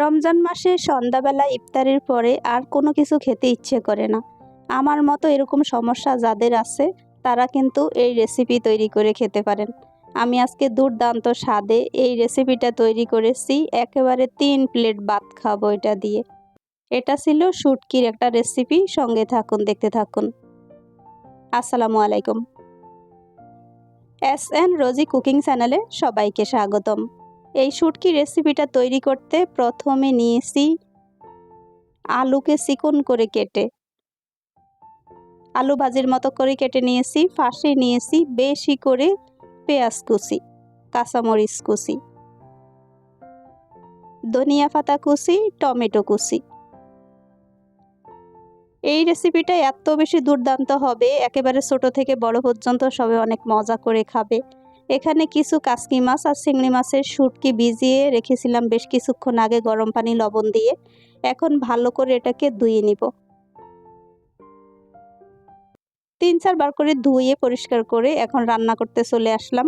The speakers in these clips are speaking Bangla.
রমজান মাসে সন্ধ্যাবেলা ইফতারের পরে আর কোনো কিছু খেতে ইচ্ছে করে না। আমার মতো এরকম সমস্যা যাদের আছে, তারা কিন্তু এই রেসিপি তৈরি করে খেতে পারেন। আমি আজকে দুর্দান্ত স্বাদে এই রেসিপিটা তৈরি করেছি, একেবারে তিন প্লেট ভাত খাব এটা দিয়ে। এটা ছিল শুটকির একটা রেসিপি সঙ্গে থাকুন, দেখতে থাকুন। আসসালামু আলাইকুম। এস এন রোজি কুকিং চ্যানেলে সবাইকে স্বাগতম। এই শুটকি রেসিপিটা তৈরি করতে প্রথমে নিয়েছি আলুকে চিকন করে কেটে। আলু ভাজির মতো করে কেটে নিয়েছি, ফাঁসে নিয়েছি বেশি করে পেঁয়াজ কুচি, কাঁচামরিচ কুচি, ধনিয়া পাতা কুচি, টমেটো কুচি। এই রেসিপিটা এত বেশি দুর্দান্ত হবে, একেবারে ছোট থেকে বড় পর্যন্ত সবাই অনেক মজা করে খাবে। এখানে কিছু কাসকি মাছ আর চিংড়ি মাছের শুটকি ভিজিয়ে রেখেছিলাম বেশ কিছুক্ষণ আগে গরম পানি, লবণ দিয়ে। এখন ভালো করে এটাকে ধুয়ে নিব। তিন চারবার করে ধুয়ে পরিষ্কার করে এখন রান্না করতে চলে আসলাম।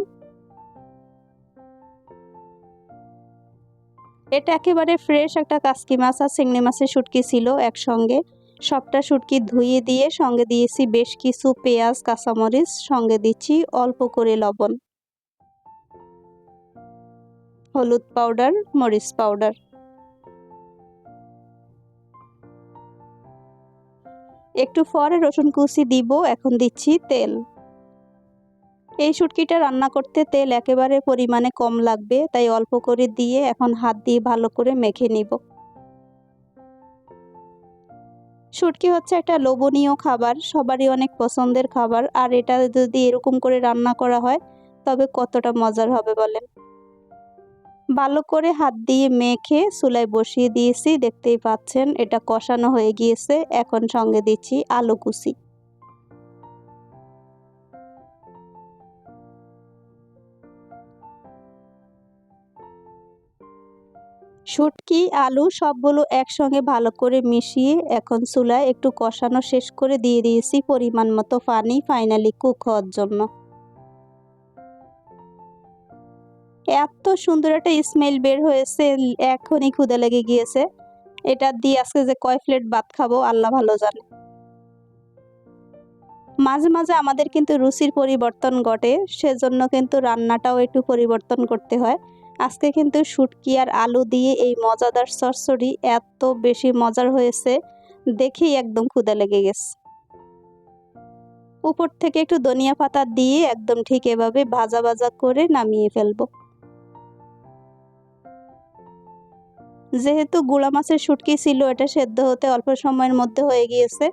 এটা একেবারে ফ্রেশ একটা কাসকি মাছ আর চিংড়ি মাছের শুটকি ছিল একসঙ্গে। সবটা শুটকি ধুয়ে দিয়ে সঙ্গে দিয়েছি বেশ কিছু পেঁয়াজ, কাঁচামরিচ, সঙ্গে দিচ্ছি অল্প করে লবণ। হলুদ পাউডার, মরিচ পাউডার। একটু পরে রসুন কুচি দিব, এখন দিচ্ছি তেল। এই শুটকিটা রান্না করতে তেল একেবারে পরিমাণে কম লাগবে, তাই অল্প করে দিয়ে এখন হাত দিয়ে ভালো করে মেখে নিব। শুটকি হচ্ছে একটা লোভনীয় খাবার, সবারই অনেক পছন্দের খাবার, আর এটা যদি এরকম করে রান্না করা হয়, তবে কতটা মজার হবে বলেন? ভালো করে হাত দিয়ে মেখে চুলায় বসিয়ে দিয়েছি, দেখতেই পাচ্ছেন এটা কষানো হয়ে গিয়েছে। এখন সঙ্গে দিচ্ছি আলু কুচি। শুটকি, আলু সবগুলো একসঙ্গে ভালো করে মিশিয়ে এখন চুলায় একটু কষানো শেষ করে দিয়ে দিয়েছি পরিমাণ মতো পানি ফাইনালি কুক হওয়ার জন্য। এত সুন্দর একটা স্মেল বের হয়েছে, এখনই ক্ষুদে লেগে গিয়েছে। এটা দিয়ে আজকে যে কয় প্লেট ভাত খাব, আল্লাহ ভালো জানে। মাঝে মাঝে আমাদের কিন্তু রুচির পরিবর্তন ঘটে, সেজন্য কিন্তু রান্নাটাও একটু পরিবর্তন করতে হয়। আজকে কিন্তু শুটকি আর আলু দিয়ে এই মজাদার সরসরি এত বেশি মজার হয়েছে, দেখেই একদম ক্ষুদা লেগে গেছে। উপর থেকে একটু ধনিয়া পাতা দিয়ে একদম ঠিক এভাবে ভাজা ভাজা করে নামিয়ে ফেলব। যেহেতু গুড়া মাছের শুটকি ছিল, এটা সেদ্ধ হতে অল্প সময়ের মধ্যে হয়ে গিয়েছে।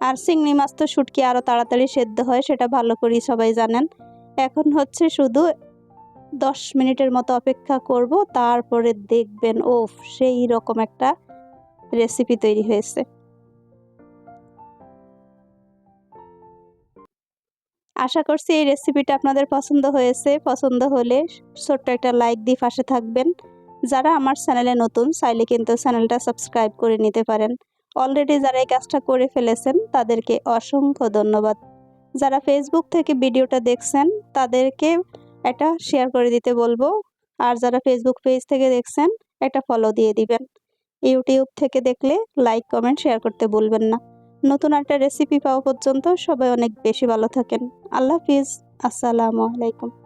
আর চিংড়ি মাছ তো শুটকি আরও তাড়াতাড়ি সেদ্ধ হয়, সেটা ভালো করেই সবাই জানেন। এখন হচ্ছে শুধু দশ মিনিটের মতো অপেক্ষা করব, তারপরে দেখবেন ও সেই রকম একটা রেসিপি তৈরি হয়েছে। আশা করছি এই রেসিপিটা আপনাদের পছন্দ হয়েছে। পছন্দ হলে ছোট্ট একটা লাইক দিয়ে পাশে থাকবেন। যারা আমার চ্যানেলে নতুন, চাইলে কিন্তু চ্যানেলটা সাবস্ক্রাইব করে নিতে পারেন। অলরেডি যারা এই কাজটা করে ফেলেছেন, তাদেরকে অসংখ্য ধন্যবাদ। যারা ফেসবুক থেকে ভিডিওটা দেখছেন, তাদেরকে একটা শেয়ার করে দিতে বলব। আর যারা ফেসবুক পেজ থেকে দেখছেন একটা ফলো দিয়ে দিবেন। ইউটিউব থেকে দেখলে লাইক কমেন্ট শেয়ার করতে বলবেন না। নতুন একটা রেসিপি পাওয়া পর্যন্ত সবাই অনেক বেশি ভালো থাকেন। আল্লাহ হাফিজ। আসসালামু আলাইকুম।